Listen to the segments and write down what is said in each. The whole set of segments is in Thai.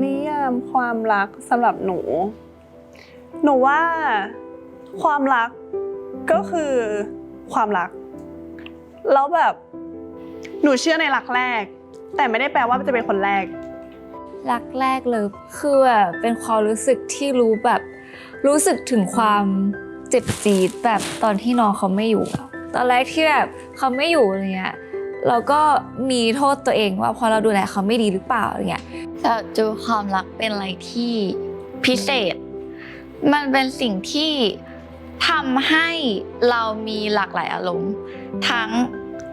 นิยามความรักสำหรับหนู หนูว่าความรักก็คือความรัก แล้วแบบหนูเชื่อในรักแรก แต่ไม่ได้แปลว่าจะเป็นคนแรก รักแรกเลยคือแบบเป็นความรู้สึกที่รู้แบบ รู้สึกถึงความเจ็บจี๊ดแบบตอนที่น้องเขาไม่อยู่อะตอนแรกที่แบบเขาไม่อยู่อะไรเงี้ย เราก็มีโทษตัวเองว่าพอเราดูแลเขาไม่ดีหรือเปล่าอะไรเงี้ยสำหรับจูความรักเป็นอะไรที่พิเศษ มันเป็นสิ่งที่ทำให้เรามีหลากหลายอารมณ์ ทั้ง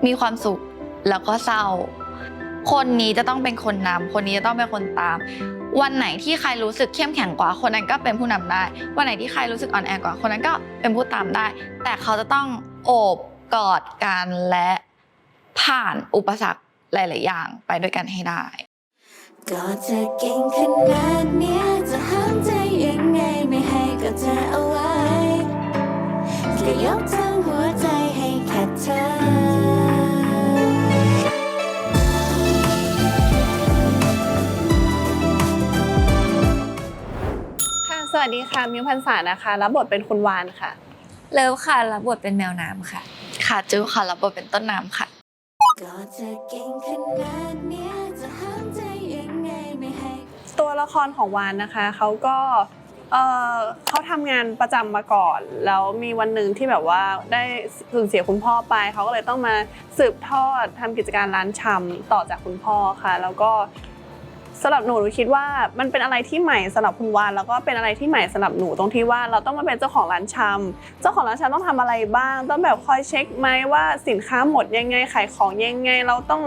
มีความสุขแล้วก็เศร้า คนนี้จะต้องเป็นคนนำคนนี้จะต้องเป็นคนตาม วันไหนที่ใครรู้สึกเข้มแข็งกว่า คนนั้นก็เป็นผู้นำได้ วันไหนที่ใครรู้สึกอ่อนแอกว่า คนนั้นก็เป็นผู้ตามได้ แต่เขาจะต้องโอบกอดกันและ ผ่านอุปสรรคหลาย ๆ อย่างไปด้วยกันให้ได้ก็เธอเก่งขนาดเนี้ยจะห้ามใจยังไงไม่ให้กับเธอเอาไว้ก็ยกทั้งหัวใจให้แค่เธอค่ะสวัสดีค่ะมิวพันษานะคะรับบทเป็นคุณวานค่ะ เลิฟค่ะรับบทเป็นแมวน้ำค่ะ ค่ะจูค่ะรับบทเป็นต้นน้ำค่ะ ก็จะเก่งขนาดเนี้ยจะห้ามใจยังไงไม่ให้ ตัวละครของวานนะคะเขาก็เอ่อเขาทำงานประจำมาก่อน แล้วมีวันหนึ่งที่แบบว่าได้สูญเสียคุณพ่อไป เขาก็เลยต้องมาสืบทอดทำกิจการร้านชำต่อจากคุณพ่อค่ะ แล้วก็ สำหรับหนูหนูคิดว่ามันเป็นอะไรที่ใหม่สำหรับคุณวานแล้วก็เป็นอะไรที่ใหม่สำหรับหนูตรงที่ว่าเราต้องมาเป็นเจ้าของร้านชำเจ้าของร้านชำต้องทำอะไรบ้าง ต้องแบบคอยเช็คไหมว่าสินค้าหมดยังไงขายของยังไง เราต้อง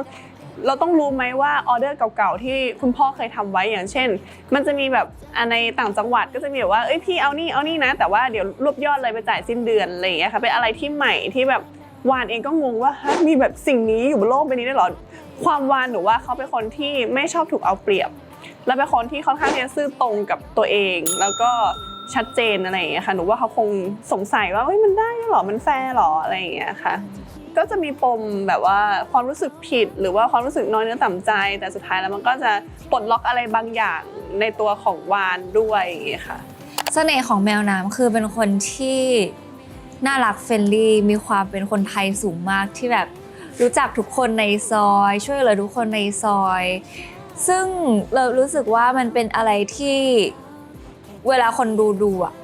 เราต้องรู้ไหมว่าออเดอร์เก่าๆที่คุณพ่อเคยทำไว้อย่างเช่น มันจะมีแบบในต่างจังหวัดก็จะมีแบบว่าเอ้ยพี่เอานี่เอานี่นะ แต่ว่าเดี๋ยวรวบยอดเลยไปจ่ายสิ้นเดือนอะไรอย่างเงี้ยค่ะเป็นอะไรที่ใหม่ที่แบบวานเองก็งงว่ามีแบบสิ่งนี้อยู่บนโลกใบนี้ได้หรอ ความวานหนูว่าเขาเป็นคนที่ไม่ชอบถูกเอาเปรียบ และเป็นคนที่ค่อนข้างที่จะซื่อตรงกับตัวเอง แล้วก็ชัดเจนอะไรอย่างเงี้ยค่ะหนูว่าเขาคงสงสัยว่าเฮ้ยมันได้หรอมันแฟร์หรออะไรอย่างเงี้ยค่ะก็จะมีปมแบบว่าความรู้สึกผิดหรือว่าความรู้สึกน้อยเนื้อต่ำใจ แต่สุดท้ายแล้วมันก็จะปลดล็อกอะไรบางอย่างในตัวของวานด้วยอย่างเงี้ยค่ะเสน่ห์ของแมวน้ำคือเป็นคนที่น่ารักเฟรนลี่มีความเป็นคนไทยสูงมากที่แบบ รู้จักทุกคนในซอย ช่วยเหลือทุกคนในซอย ซึ่งเรารู้สึกว่ามันเป็นอะไรที่เวลาคนดูดูอะ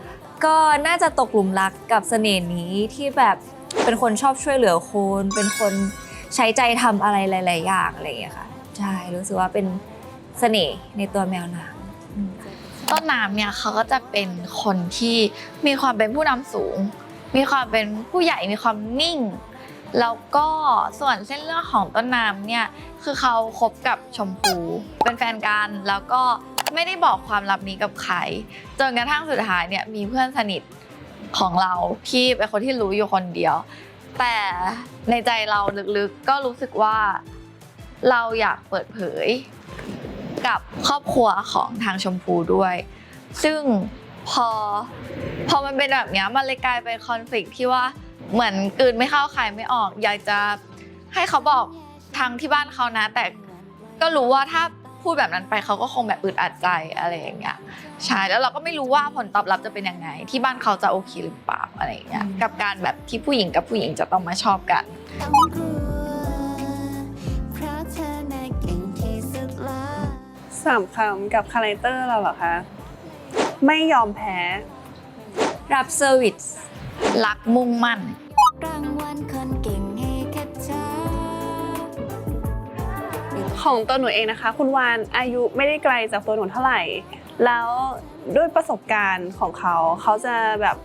ก็น่าจะตกหลุมรักกับเสน่ห์นี้ที่แบบเป็นคนชอบช่วยเหลือคนเป็นคนใช้ใจทำอะไรหลาย ๆ อย่างอะไรอย่างเงี้ยค่ะใช่รู้สึกว่าเป็นเสน่ห์ในตัวแมวน้ำ ต้นน้ำเนี่ยเขาก็จะเป็นคนที่มีความเป็นผู้นำสูง มีความเป็นผู้ใหญ่มีความนิ่ง แล้วก็ส่วนเส้นเรื่องของต้นน้ำเนี่ยคือเขาคบกับชมพูเป็นแฟนกันแล้วก็ไม่ได้บอกความลับนี้กับใครจนกระทั่งสุดท้ายเนี่ยมีเพื่อนสนิทของเราที่เป็นคนที่รู้อยู่คนเดียว แต่ในใจเราลึกๆก็รู้สึกว่าเราอยากเปิดเผยกับครอบครัวของทางชมพูด้วย ซึ่งพอพอมันเป็นแบบนี้มันเลยกลายเป็นคอน FLICT ที่ว่า เหมือนกืนไม่เข้าคายไม่ออก อยากจะให้เขาบอกทางที่บ้านเขานะ แต่ก็รู้ว่าถ้าพูดแบบนั้นไปเขาก็คงแบบอึดอัดใจอะไรอย่างเงี้ยใช่แล้วเราก็ไม่รู้ว่าผลตอบรับจะเป็นยังไง ที่บ้านเขาจะโอเคหรือเปล่าอะไรอย่างเงี้ยกับการแบบที่ผู้หญิงกับผู้หญิงจะต้องมาชอบกัน สามคำกับคาแรคเตอร์เราเหรอคะ ไม่ยอมแพ้ รับเซอร์วิส รักมุ่งมั่น รางวัลคนเก่งให้แค่เธอของตัวหนูเองนะคะ คุณวานอายุไม่ได้ไกลจากตัวหนูเท่าไหร่ แล้วด้วยประสบการณ์ของเขา เขาจะแบบ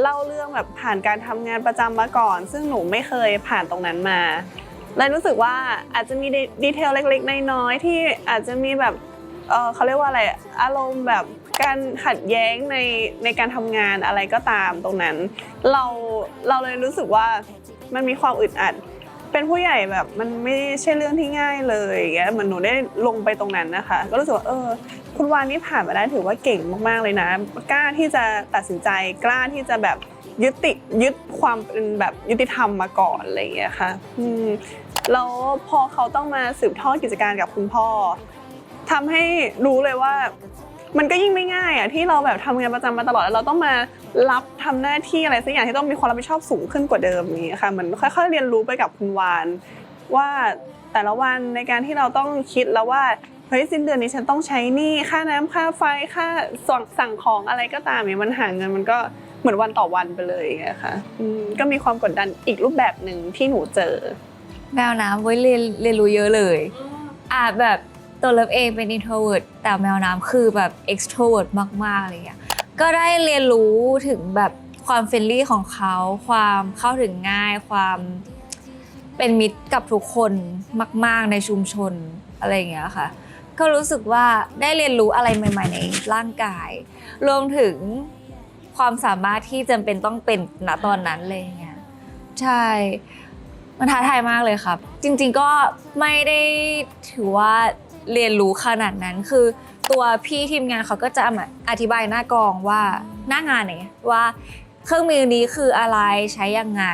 เล่าเรื่องแบบผ่านการทำงานประจำมาก่อน ซึ่งหนูไม่เคยผ่านตรงนั้นมาเลยรู้สึกว่าอาจจะมีดีเทลเล็กๆ น้อยๆที่อาจจะมีแบบเออเขาเรียกว่าอะไรอารมณ์แบบ การขัดแย้งในในการทำงานอะไรก็ตามตรงนั้น เราเราเลยรู้สึกว่ามันมีความอึดอัด เป็นผู้ใหญ่แบบมันไม่ใช่เรื่องที่ง่ายเลยอย่างเงี้ยเหมือนหนูได้ลงไปตรงนั้นนะคะ ก็รู้สึกว่าเออคุณวานนี่ผ่านมาได้ถือว่าเก่งมากๆเลยนะ กล้าที่จะตัดสินใจกล้าที่จะแบบยึดติยึดความเป็นแบบยุติธรรมมาก่อนอะไรอย่างเงี้ยค่ะอืมแล้วพอเขาต้องมาสืบทอดกิจการกับคุณพ่อทำให้รู้เลยว่า มันก็ยิ่งไม่ง่ายอะที่เราแบบทำงานประจำมาตลอดแล้วเราต้องมารับทำหน้าที่อะไรสักอย่างที่ต้องมีความรับผิดชอบสูงขึ้นกว่าเดิมนี้ค่ะเหมือนค่อยๆเรียนรู้ไปกับคุณวานว่าแต่ละวันในการที่เราต้องคิดแล้วว่าเฮ้ยสิ้นเดือนนี้ฉันต้องใช้หนี้ค่าน้ำค่าไฟค่าสั่งสั่งของอะไรก็ตามเนี่ยมันหาเงินมันก็เหมือนวันต่อวันไปเลยอย่างเงี้ยค่ะก็มีความกดดันอีกรูปแบบหนึ่งที่หนูเจอแมวน้ำไว้เรียนเรียนรู้เยอะเลยอ่าแบบ ตัวเลิฟเองเป็น introvert แต่แมวน้ำคือแบบ extrovert มากๆอะไรเงี้ยก็ได้เรียนรู้ถึงแบบความเฟรนลี่ของเขา ความเข้าถึงง่าย ความเป็นมิตรกับทุกคนมาก ๆ ในชุมชนอะไรอย่างเงี้ยค่ะ ก็รู้สึกว่าได้เรียนรู้อะไรใหม่ ๆ ในร่างกาย รวมถึงความสามารถที่จำเป็นต้องเป็นณตอนนั้นเลยอย่างเงี้ยใช่มันท้าทายมากเลยครับ จริง ๆก็ไม่ได้ถือว่า เรียนรู้ขนาดนั้นคือ ตัวพี่ทีมงานเขาก็จะมาอธิบายหน้ากองว่าหน้างานเนี่ยว่าเครื่องมือนี้คืออะไรใช้ยังไง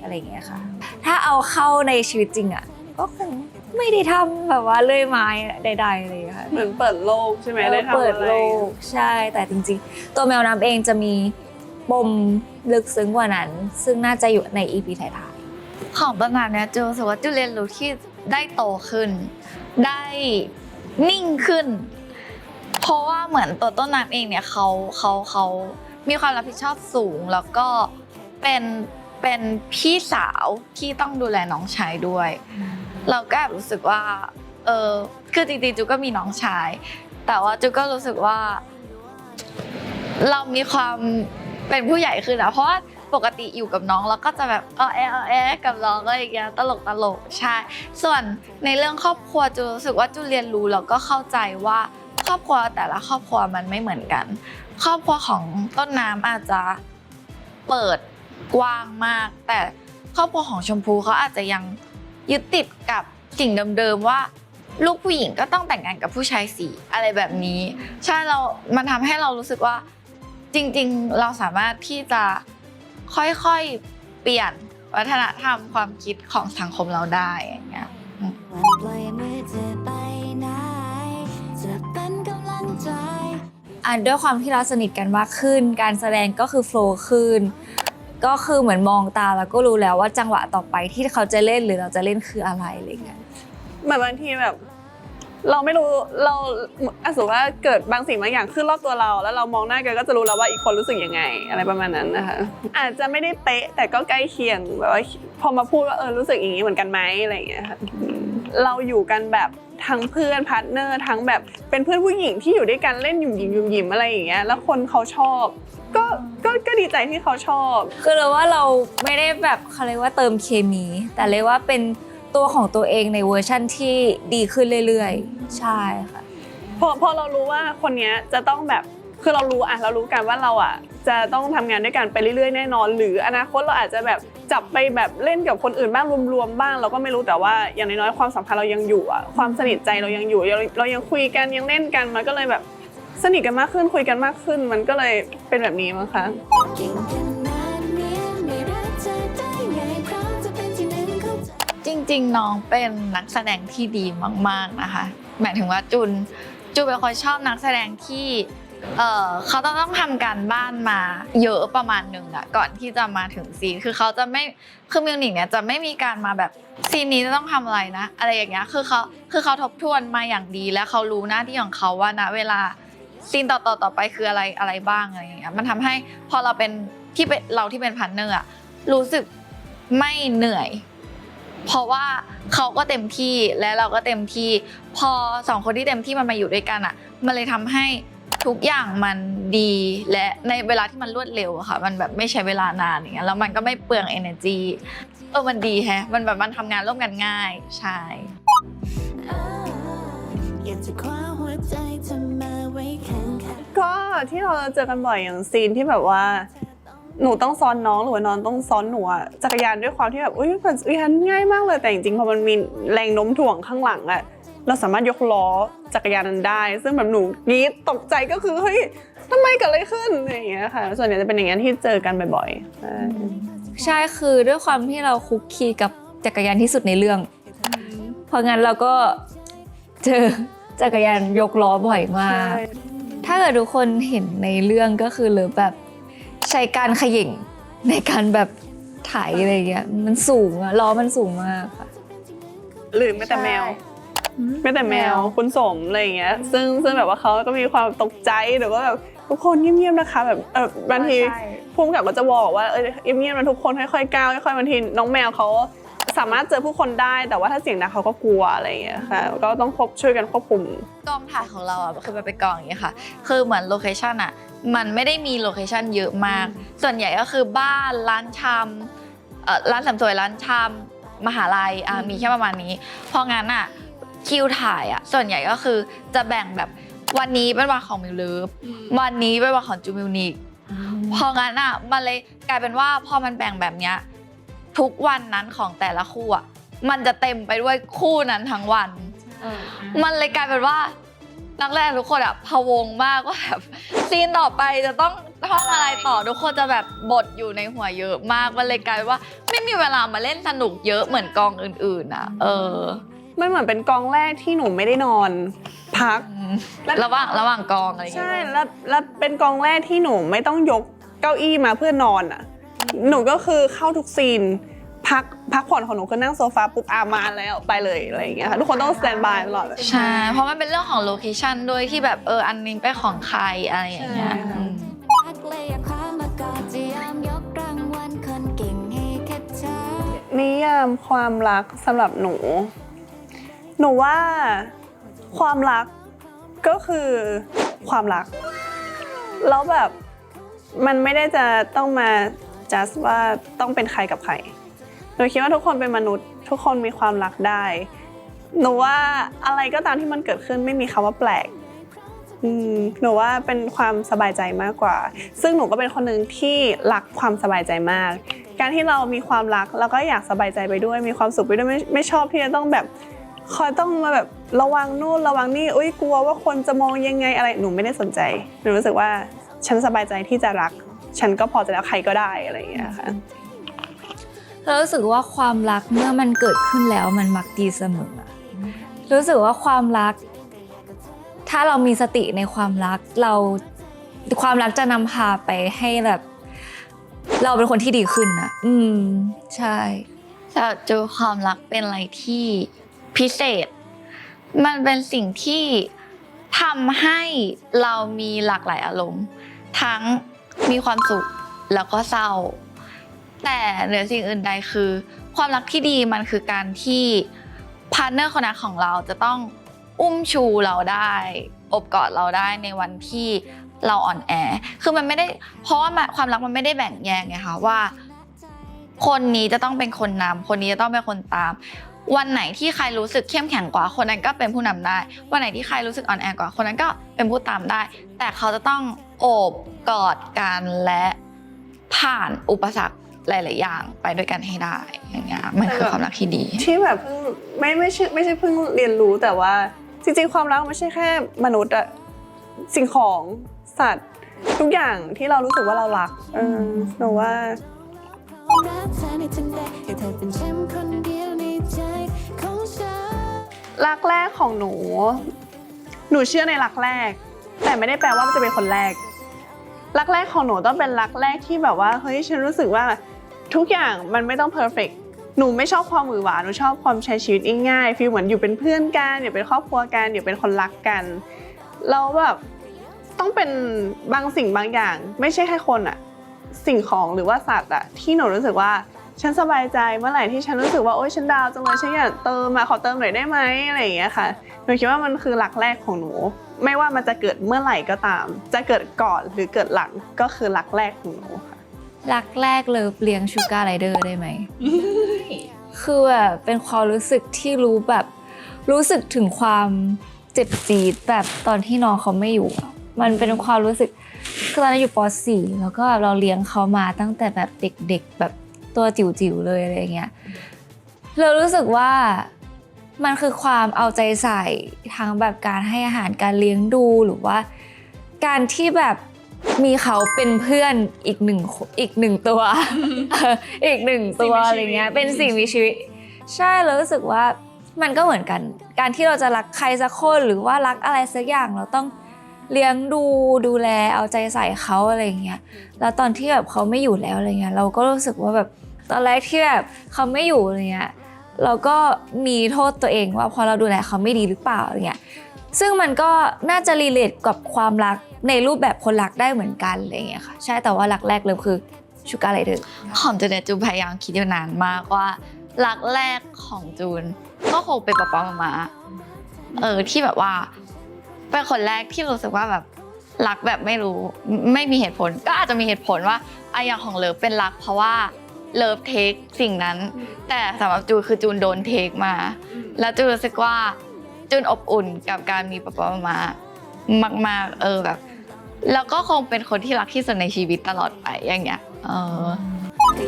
อะไรอย่างเงี้ยค่ะ ถ้าเอาเข้าในชีวิตจริงอะก็คงไม่ได้ทำแบบว่าเลื่อยไม้ใดๆเลยค่ะเหมือนเปิดโลกใช่ไหมได้ทำอะไรเปิดโลกใช่แต่จริง ๆ ตัวแมวน้ำเองจะมีปมลึกซึ้งกว่านั้น ซึ่งน่าจะอยู่ใน EP ท้ายของต้นน้ำเนี่ยจูรู้สึกว่าจูเรียนรู้ที่ได้โตขึ้น ได้นิ่งขึ้น เพราะว่าเหมือนตัวต้นน้ำเองเนี่ยเขาเขาเขามีความรับผิดชอบสูงแล้วก็เป็นเป็นพี่สาวที่ต้องดูแลน้องชายด้วย เราก็แอบรู้สึกว่าเออคือจริงๆจูก็มีน้องชาย แต่ว่าจูก็รู้สึกว่า เรามีความ เป็นผู้ใหญ่ขึ้นอะเพราะว่าปกติอยู่กับน้องเราก็จะแบบเออแอเออแอกับน้องอะไรอย่างเงี้ยตลกตลกใช่ส่วนในเรื่องครอบครัวจูรู้สึกว่าจูเรียนรู้แล้วก็เข้าใจว่าครอบครัวแต่ละครอบครัวมันไม่เหมือนกัน ครอบครัวของต้นน้ำอาจจะเปิดกว้างมาก แต่ครอบครัวของชมพูเขาอาจจะยังยึดติดกับสิ่งเดิมๆว่าลูกผู้หญิงก็ต้องแต่งงานกับผู้ชายสีอะไรแบบนี้ ใช่เรา มันทำให้เรารู้สึกว่า จริงๆ เราสามารถที่จะค่อยๆ เปลี่ยนวัฒนธรรมความคิดของสังคมเราได้อย่างเงี้ยว่าปล่อยมือเธอไปไหนจะเป็นกำลังใจๆอะด้วยความที่เราสนิทกันมากขึ้น การแสดงก็คือโฟล์ขึ้น ก็คือเหมือนมองตาแล้วก็รู้แล้วว่าจังหวะต่อไปที่เขาจะเล่นหรือเราจะเล่นคืออะไรอะไรเงี้ยเหมือนบางทีแบบ เราไม่รู้เราอะสมมติว่าเกิดบางสิ่งบางอย่างขึ้นรอบตัวเรา แล้วเรามองหน้ากันก็จะรู้แล้วว่าอีกคนรู้สึกยังไง อะไรประมาณนั้นนะคะ อาจจะไม่ได้เป๊ะแต่ก็ใกล้เคียงแบบว่าพอมาพูดว่าเออรู้สึกอย่างนี้เหมือนกันไหมอะไรอย่างเงี้ยค่ะเราอยู่กันแบบทั้งเพื่อนพาร์ทเนอร์ทั้งแบบเป็นเพื่อนผู้หญิงที่อยู่ด้วยกันเล่นหยุ่มหยิมหยุ่มหยิมอะไรอย่างเงี้ยแล้วคนเขาชอบ ก็ก็ก็ดีใจที่เขาชอบ คือเราว่าเราไม่ได้แบบเขาเรียกว่าเติมเคมี แต่เรียกว่าเป็น ตัวของตัวเองในเวอร์ชั่นที่ดีขึ้นเรื่อยๆ ใช่ค่ะ พอพอเรารู้ว่าคนเนี้ยจะต้องแบบคือเรารู้อะเรารู้กันว่าเราอะจะต้องทำงานด้วยกันไปเรื่อยๆแน่นอน หรืออนาคตเราอาจจะแบบจับไปแบบเล่นกับคนอื่นบ้างรวมๆบ้าง เราก็ไม่รู้แต่ว่าอย่างน้อยๆความสัมพันธ์เรายังอยู่อะความสนิทใจเรายังอยู่ เราเรายังคุยกันยังเล่นกันมันก็เลยแบบสนิทกันมากขึ้นคุยกันมากขึ้น มันก็เลยเป็นแบบนี้มั้งคะ ริง ๆ น้องเป็นนักแสดงที่ดีมาก ๆ นะคะ หมายถึงว่าจุนจูเป็นคนชอบนักแสดงที่เออเขาต้องต้องทำการบ้านมาเยอะประมาณหนึ่งอะก่อนที่จะมาถึงซีนคือเขาจะไม่คือมิวนิกเนี่ยจะไม่มีการมาแบบซีนนี้จะต้องทำอะไรนะ อะไรอย่างเงี้ยคือเขาคือเขาทบทวนมาอย่างดีและเขารู้หน้าที่ของเขาว่าณเวลาซีนต่อต่อต่อไปคืออะไรอะไรบ้างอะไรอย่างเงี้ยมันทำให้พอเราเป็นที่เป็นเราที่เป็นพันเนอร์อะรู้สึกไม่เหนื่อย เพราะว่าเขาก็เต็มที่และเราก็เต็มที่ พอสองคนที่เต็มที่มันมาอยู่ด้วยกันอะ มันเลยทำให้ทุกอย่างมันดีและในเวลาที่มันรวดเร็วอะค่ะ มันแบบไม่ใช้เวลานานอย่างเงี้ยแล้วมันก็ไม่เปลือง energy เออมันดีแฮะ มันแบบมันทำงานร่วมกันง่าย ใช่อยากจะคว้าหัวใจเธอมาไว้ข้างๆก็ที่เราเจอกันบ่อยอย่างซีนที่แบบว่า หนูต้องซ้อนน้องหรือว่าน้องต้องซ้อนหนูอะจักรยานด้วยความที่แบบอุ้ยปั่นจักรยานง่ายมากเลยแต่จริงๆพอมันมีแรงโน้มถ่วงข้างหลังอะเราสามารถยกล้อจักรยานนั้นได้ ซึ่งแบบหนูกรี๊ดตกใจก็คือเฮ้ยทำไมเกิดอะไรขึ้นอะไรอย่างเงี้ยค่ะ ส่วนใหญ่จะเป็นอย่างนั้นที่เจอกันบ่อยๆใช่ใช่คือด้วยความที่เราคุกคีกับจักรยานที่สุดในเรื่อง เพราะงั้นเราก็เจอจักรยานยกล้อบ่อยมาก ถ้าเกิดทุกคนเห็นในเรื่องก็คือเลยแบบ ใช้การเขย่งในการแบบถ่ายอะไรเงี้ยมันสูงอะล้อมันสูงมากค่ะหรือแม้แต่แมวแม้แต่แมวคุณสมอะไรอย่างเงี้ย ซึ่งซึ่งแบบว่าเขาก็มีความตกใจหรือว่าแบบทุกคนเงียบๆนะคะแบบเออบางทีภูมิกับก็จะบอกว่าเออเงียบๆนะทุกคนค่อยๆก้าวค่อยๆบางทีน้องแมวเขาสามารถเจอผู้คนได้แต่ว่าถ้าเสียงดังเขาก็กลัวอะไรอย่างเงี้ยค่ะก็ต้องควบช่วยกันควบคุมกองถ่ายของเราอะคือมันเป็นกองอย่างเงี้ยค่ะ คือเหมือนโลเคชันอะ มันไม่ได้มีโลเคชันเยอะมาก ส่วนใหญ่ก็คือบ้านร้านชำเอ่อร้านเสริมสวยร้านชำมหาลัยอะมีแค่ประมาณนี้ เพราะงั้นอะคิวถ่ายอะส่วนใหญ่ก็คือจะแบ่งแบบวันนี้เป็นวันของมิวเลิฟวันนี้เป็นวันของจูมิวนิกเพราะงั้นอะมันเลยกลายเป็นว่าพอมันแบ่งแบบเนี้ยทุกวันนั้นของแต่ละคู่อะมันจะเต็มไปด้วยคู่นั้นทั้งวัน มันเลยกลายเป็นว่านักแรกทุกคนอะพะวงมากว่าแบบ ซีนต่อไปจะต้องท่องอะไรต่อทุกคนจะแบบบทอยู่ในหัวเยอะมากมันเลยกลายเป็นว่า ไม่มีเวลามาเล่นสนุกเยอะเหมือนกองอื่นๆอะเออมันเหมือนเป็นกองแรกที่หนูไม่ได้นอน พัก ระหว่างระหว่างกองอะไรอย่างใช่เงี้ยแล้วแล้วเป็นกองแรกที่หนูไม่ต้องยกเก้าอี้มาเพื่อนอนอะ หนูก็คือเข้าทุกซีน พักพักผ่อนของหนูคือนั่งโซฟาปุ๊บอามาแล้วไปเลยอะไรอย่างเงี้ยค่ะทุกคนต้องสแตนบายตลอดเลยใช่ เพราะมันเป็นเรื่องของโลเคชันด้วยที่แบบเอออันนี้เป็นของใครอะไรอย่างเงี้ยใช่อืมรักเลยอยากคว้ามากอดจะยอมยกรางวัลคนเก่งให้แค่เธอนิยามความรักสำหรับหนู หนูว่าความรักก็คือความรัก แล้วแบบมันไม่ได้จะต้องมา just ว่าต้องเป็นใครกับใคร หนูคิดว่าทุกคนเป็นมนุษย์ ทุกคนมีความรักได้ หนูว่าอะไรก็ตามที่มันเกิดขึ้นไม่มีคำว่าแปลกหนูว่าเป็นความสบายใจมากกว่า ซึ่งหนูก็เป็นคนหนึ่งที่รักความสบายใจมาก การที่เรามีความรักเราก็อยากสบายใจไปด้วย มีความสุขไปด้วยไม่ไม่ชอบที่จะต้องแบบคอยต้องมาแบบระวังนู่นระวังนี่อุ้ยกลัวว่าคนจะมองยังไงอะไรหนูไม่ได้สนใจหนูรู้สึกว่าฉันสบายใจที่จะรัก ฉันก็พอจะแล้วใครก็ได้อะไรอย่างเงี้ยค่ะ เรารู้สึกว่าความรักเมื่อมันเกิดขึ้นแล้วมันมักดีเสมอรู้สึกว่าความรัก ถ้าเรามีสติในความรักเราความรักจะนำพาไปให้แบบ เราเป็นคนที่ดีขึ้นอะอืม ใช่สำหรับจูความรักเป็นอะไรที่พิเศษ มันเป็นสิ่งที่ทำให้เรามีหลากหลายอารมณ์ ทั้งมีความสุขแล้วก็เศร้า แต่เหนือสิ่งอื่นใดคือ ความรักที่ดีมันคือการที่พาร์ทเนอร์คนนั้นของเราจะต้องอุ้มชูเราได้ อบกอดเราได้ในวันที่เราอ่อนแอ คือมันไม่ได้ เพราะว่าความรักมันไม่ได้แบ่งแยกไงคะว่า คนนี้จะต้องเป็นคนนำคนนี้จะต้องเป็นคนตาม วันไหนที่ใครรู้สึกเข้มแข็งกว่า คนนั้นก็เป็นผู้นำได้ วันไหนที่ใครรู้สึกอ่อนแอกว่า คนนั้นก็เป็นผู้ตามได้ แต่เขาจะต้องโอบกอดกันและผ่านอุปสรรค หลาย ๆ อย่างไปด้วยกันให้ได้อย่างเงี้ยมันคือความรักที่ดี ที่แบบเพิ่งไม่ไม่ใช่ไม่ใช่เพิ่งเรียนรู้แต่ว่าจริง ๆ ความรักไม่ใช่แค่มนุษย์อะสิ่งของสัตว์ ทุกอย่างที่เรารู้สึกว่าเรารักเออหนูว่ารักเธอในทันใดให้เธอเป็นแชมป์คนเดียวในใจของฉันรักแรกของหนู หนูเชื่อในรักแรก แต่ไม่ได้แปลว่ามันจะเป็นคนแรกรักแรกของหนูต้องเป็นรักแรกที่แบบว่าเฮ้ยฉันรู้สึกว่า ทุกอย่างมันไม่ต้องเพอร์เฟกหนูไม่ชอบความหวือหวาหนูชอบความใช้ชีวิตง่ายๆฟีลเหมือนอยู่เป็นเพื่อนกันอยู่เป็นครอบครัวกันอยู่เป็นคนรักกันเราแบบต้องเป็นบางสิ่งบางอย่าง ไม่ใช่แค่คนอะสิ่งของหรือว่าสัตว์อะที่หนูรู้สึกว่าฉันสบายใจเมื่อไหร่ที่ฉันรู้สึกว่าโอ๊ยฉันดาวจังเลยฉันอยากเติมมาขอเติมหน่อยได้ไหมอะไรอย่างเงี้ยค่ะหนูคิดว่ามันคือหลักแรกของหนู ไม่ว่ามันจะเกิดเมื่อไหร่ก็ตาม จะเกิดก่อนหรือเกิดหลังก็คือหลักแรกของหนู รักแรกเลิฟเลี้ยงชูการไรเดอร์ได้ไหม คือแบบเป็นความรู้สึกที่รู้แบบ รู้สึกถึงความเจ็บจี๊ดแบบตอนที่น้องเขาไม่อยู่อะมันเป็นความรู้สึกคือตอนนั้นอยู่ป .4 แล้วก็แบบเราเลี้ยงเขามาตั้งแต่แบบเด็กๆแบบตัวจิ๋วๆเลยอะไรอย่างเงี้ยเรารู้สึกว่ามันคือความเอาใจใส่ทั้งแบบการให้อาหารการเลี้ยงดูหรือว่า การที่แบบ มีเขาเป็นเพื่อนอีกหนึ่งคนอีกหนึ่งตัว อีกหนึ่งตัวอะไรเงี้ย เป็นสิ่งมีชีวิต ใช่แล้วรู้สึกว่ามันก็เหมือนกัน การที่เราจะรักใครสักคนหรือว่ารักอะไรสักอย่างเราต้องเลี้ยงดูดูแลเอาใจใส่เขาอะไรอย่างเงี้ย แล้วตอนที่แบบเขาไม่อยู่แล้วอะไรเงี้ย เราก็รู้สึกว่าแบบตอนแรกที่แบบเขาไม่อยู่อะไรเงี้ยเราก็มีโทษตัวเองว่าพอเราดูแลเขาไม่ดีหรือเปล่าอะไรเงี้ย ซึ่งมันก็น่าจะรีเลทกับความรักในรูปแบบคนรักได้เหมือนกันอะไรเงี้ยค่ะ ใช่แต่ว่ารักแรกเลยคือชูการ์ไรเดอร์ของจูเนี่ยจูนพยายามคิดอยู่นานมากว่ารักแรกของจูน ก็คงเป็นป๊าป๊ามามาเออที่แบบว่า เป็นคนแรกที่รู้สึกว่าแบบรักแบบไม่รู้ไม่มีเหตุผล ก็อาจจะมีเหตุผลว่าไออย่างของเลิฟเป็นรักเพราะว่าเลิฟเทคสิ่งนั้น แต่สำหรับจูนคือจูนโดนเทคมา แล้วจูนรู้สึกว่า จูนอบอุ่นกับการมีป๊าป๊ามามาก ๆ เออแบบ แล้วก็คงเป็นคนที่รักที่สุดในชีวิตตลอดไปอย่างเงี้ยเออเอ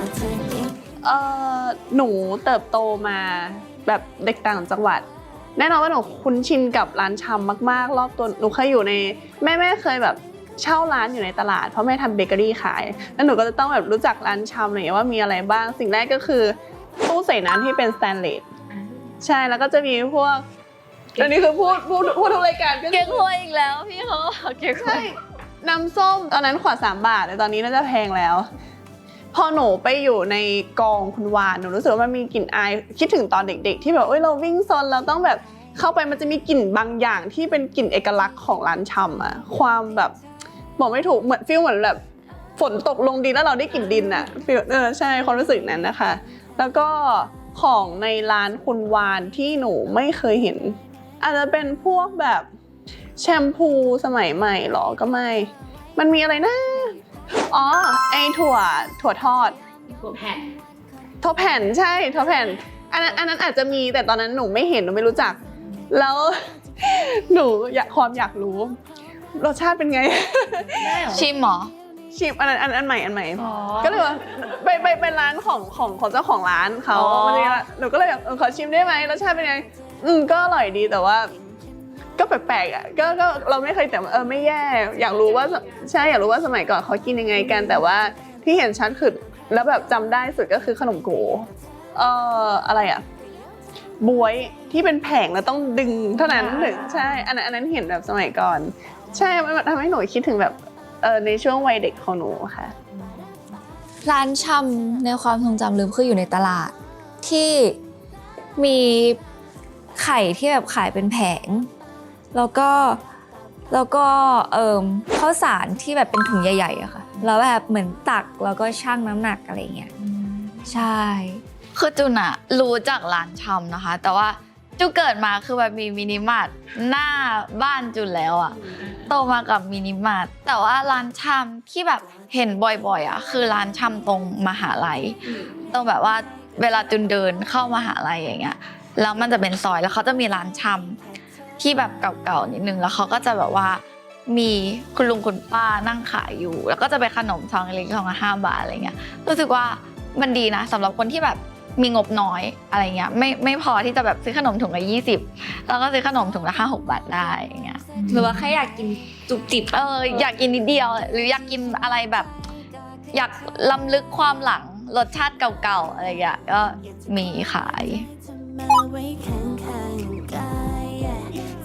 อเก่งเออหนูเติบโตมาแบบเด็กต่างจังหวัด แน่นอนว่าหนูคุ้นชินกับร้านชำมาก ๆ รอบตัวหนูเคยอยู่ในแม่แม่เคยแบบเช่าร้านอยู่ในตลาดเพราะแม่ทำเบเกอรี่ขาย แล้วหนูก็จะต้องแบบรู้จักร้านชำอะไรอย่างเงี้ยว่ามีอะไรบ้าง สิ่งแรกก็คือ ตู้ใส่น้ำที่เป็นสแตนเลสใช่แล้วก็จะมีพวกอันนี้คือพูดพูดพูดทุกรายการก็คือเก๊กฮวยอีกแล้วพี่เขาบอกเก๊กฮวใช่ยน้ำส้มตอนนั้นขวดสามบาทแต่ตอนนี้น่าจะแพงแล้ว พอหนูไปอยู่ในกองคุณวานหนูรู้สึกว่ามันมีกลิ่นอายคิดถึงตอนเด็ก ๆ ที่แบบเอ้ยเราวิ่งซนเราต้องแบบเข้าไปมันจะมีกลิ่นบางอย่างที่เป็นกลิ่นเอกลักษณ์ของร้านชำอะความแบบบอกไม่ถูกเหมือนฟีลเหมือนแบบฝนตกลงดินแล้วเราได้กลิ่นดินอะฟีลเออใช่ความรู้สึกนั้นนะคะ แล้วก็ของในร้านคุณวานที่หนูไม่เคยเห็น อาจจะเป็นพวกแบบแชมพูสมัยใหม่หรอก็ไม่ มันมีอะไรนะ อ๋อ ไอถั่วถั่วทอด ถั่วแผ่น ถั่วแผ่นใช่ ถั่วแผ่น อันนั้นอันนั้นอาจจะมีแต่ตอนนั้นหนูไม่เห็นหนูไม่รู้จัก แล้วหนูอยากความอยากรู้ รสชาติเป็นไง ชิมเหรอ ชิมอันนั้นอันอันใหม่อันใหม่อ๋อก็เลยว่าไปไปไปร้านของของของเจ้าของร้านเขาอ๋อมันจะมีร้านหนูก็เลยแบบเออขอชิมได้ไหมรสชาติเป็นไง อืมก็อร่อยดีแต่ว่า ก็แปลกๆอะก็ก็เราไม่เคยแต่ว่าเออไม่แย่ อยากรู้ว่าใช่อยากรู้ว่าสมัยก่อนเขากินยังไงกัน แต่ว่าที่เห็นชัดคือแล้วแบบจำได้สุดก็คือขนมโกเอ่ออะไรอะบวยที่เป็นแผงแล้วต้องดึงเท่านั้นถึงใช่อันนั้นอันนั้นเห็นแบบสมัยก่อน ใช่มันทำให้หนูคิดถึงแบบ เออในช่วงวัยเด็กของหนูค่ะ ร้านชำในความทรงจำลืมคืออยู่ในตลาด ที่มีไข่ที่แบบขายเป็นแผง แล้วก็แล้วก็เอ่มข้าวสารที่แบบเป็นถุงใหญ่ๆอะค่ะแล้วแบบเหมือนตักแล้วก็ชั่งน้ำหนักอะไรเงี้ยใช่ คือจุนอะรู้จากร้านชำนะคะ แต่ว่า จูเกิดมาคือแบบมีมินิมาร์ทหน้าบ้านจุนแล้วอะโตมากับมินิมาร์ทแต่ว่าร้านชำที่แบบเห็นบ่อยๆอะคือร้านชำตรงมหาลัยตรงแบบว่าเวลาจุนเดินเข้ามหาลัยอย่างเงี้ยแล้วมันจะเป็นซอยแล้วเขาจะมีร้านชำที่แบบเก่าๆนิดนึงแล้วเขาก็จะแบบว่ามีคุณลุงคุณป้านั่งขายอยู่ แล้วก็จะเป็นขนมซองเล็กๆซองละห้าบาทอะไรเงี้ยรู้สึกว่ามันดีนะสำหรับคนที่แบบ มีงบน้อยอะไรเงี้ยไม่ไม่พอที่จะแบบซื้อขนมถุงละยี่สิบแล้วก็ซื้อขนมถุงละห้าหกบาทได้อย่างเงี้ยหรือว่าแค่อยากกินจุบจิบเอออยากกินนิดเดียว หรืออยากกินอะไรแบบ อยากล้ำลึกความหลังรสชาติเก่าๆอะไรอย่างเงี้ยก็มีขายจะมาไว้ข้างๆกาย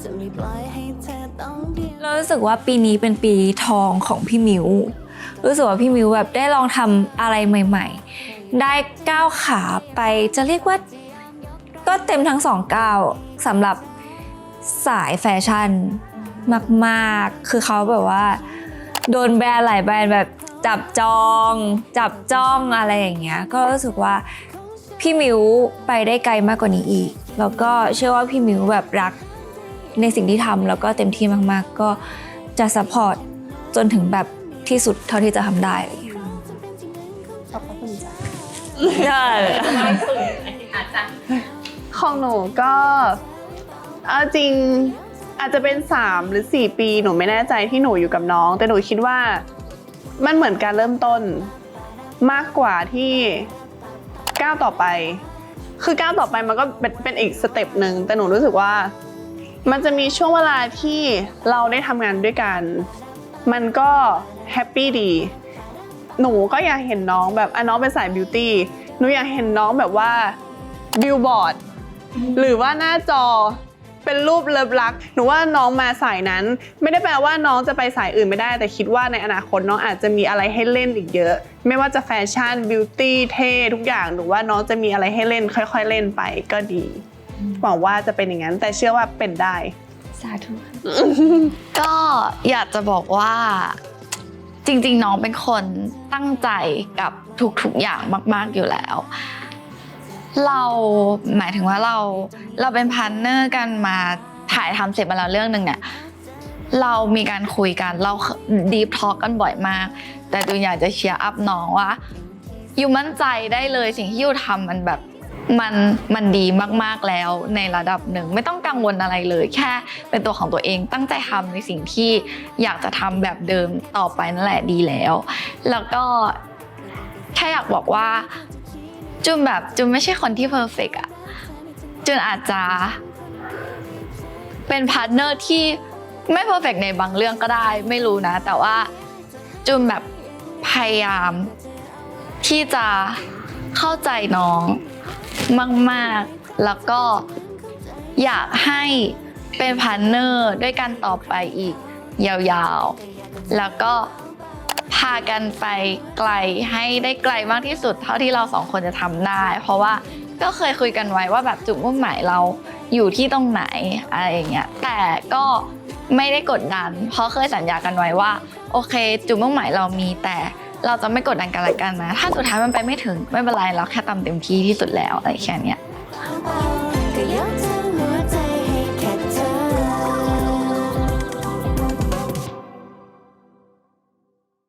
จะไม่ปล่อยให้เธอต้องเดียวเรารู้สึกว่าปีนี้เป็นปีทองของพี่มิวรู้สึกว่าพี่มิวแบบได้ลองทำอะไรใหม่ ๆ ได้ก้าวขาไปจะเรียกว่า ก็เต็มทั้งสองก้าวสำหรับสายแฟชั่นมาก ๆ คือเขาแบบว่า โดนแบรนด์หลายแบรนด์แบบจับจอง จับจ้องอะไรอย่างเงี้ย ก็รู้สึกว่าพี่มิวไปได้ไกลมากกว่านี้อีก แล้วก็เชื่อว่าพี่มิวแบบรักในสิ่งที่ทำแล้วก็เต็มที่มาก ๆ ก็จะซัพพอร์ตจนถึงแบบที่สุดเท่าที่จะทำได้ ใช่ไม่สุดอาจารย์ของหนูก็เอาจริงอาจจะเป็น 3 หรือ 4 ปีหนูไม่แน่ใจที่หนูอยู่กับน้อง แต่หนูคิดว่ามันเหมือนการเริ่มต้นมากกว่าที่ก้าวต่อไป คือก้าวต่อไปมันก็เป็นเป็นอีกสเต็ปหนึ่งแต่หนูรู้สึกว่า มันจะมีช่วงเวลาที่เราได้ทำงานด้วยกัน มันก็แฮปปี้ดี หนูก็อยากเห็นน้องแบบอะน้องเป็นสายบิวตี้หนูอยากเห็นน้องแบบว่าบิลบอร์ดหรือว่าหน้าจอเป็นรูปเลิฟรักหนูว่าน้องมาสายนั้น ไม่ได้แปลว่าน้องจะไปสายอื่นไม่ได้ แต่คิดว่าในอนาคตน้องอาจจะมีอะไรให้เล่นอีกเยอะ ไม่ว่าจะแฟชั่นบิวตี้เท่ทุกอย่างหนูว่าน้องจะมีอะไรให้เล่น ค่อย ๆ เล่นไปก็ดีหวังว่าจะเป็นอย่างนั้น แต่เชื่อว่าเป็นได้ สาธุก็อยากจะบอกว่า จริง ๆ น้องเป็นคนตั้งใจกับทุกๆอย่างมาก ๆอยู่แล้ว เราหมายถึงว่าเราเราเป็นพาร์ทเนอร์กันมาถ่ายทำเสร็จมาแล้วเรื่องหนึ่งเนี่ยเรามีการคุยกันเราดีฟทอ l k กันบ่อยมาก แต่ดูอยากจะเชียร์อัพน้องว่าอยู่มั่นใจได้เลยสิ่งที่อยู่ทำมันแบบ มันมันดีมากๆแล้วในระดับหนึ่ง ไม่ต้องกังวลอะไรเลย แค่เป็นตัวของตัวเองตั้งใจทำในสิ่งที่อยากจะทำแบบเดิมต่อไปนั่นแหละดีแล้ว แล้วก็แค่อยากบอกว่าจุนแบบจุนไม่ใช่คนที่เพอร์เฟกอะจุนอาจจะเป็นพาร์ทเนอร์ที่ไม่เพอร์เฟกในบางเรื่องก็ได้ ไม่รู้นะ แต่ว่าจุนแบบพยายามที่จะเข้าใจน้อง มากๆ แล้วก็อยากให้เป็นพาร์เนอร์ด้วยกันต่อไปอีก ยาวๆ แล้วก็พากันไปไกลให้ได้ไกลมากที่สุด เท่าที่เราสองคนจะทำได้ เพราะว่าก็เคยคุยกันไว้ว่าแบบจุดมุ่งหมายเราอยู่ที่ตรงไหนอะไรอย่างเงี้ยแต่ก็ไม่ได้กดดัน เพราะเคยสัญญากันไว้ว่า โอเค จุดมุ่งหมายเรามีแต่ เราจะไม่กดดันกันละกันนะ ถ้าสุดท้ายมันไปไม่ถึงไม่เป็นไรเราแค่ทำเต็มที่ที่สุดแล้วอะไรแค่เนี้ย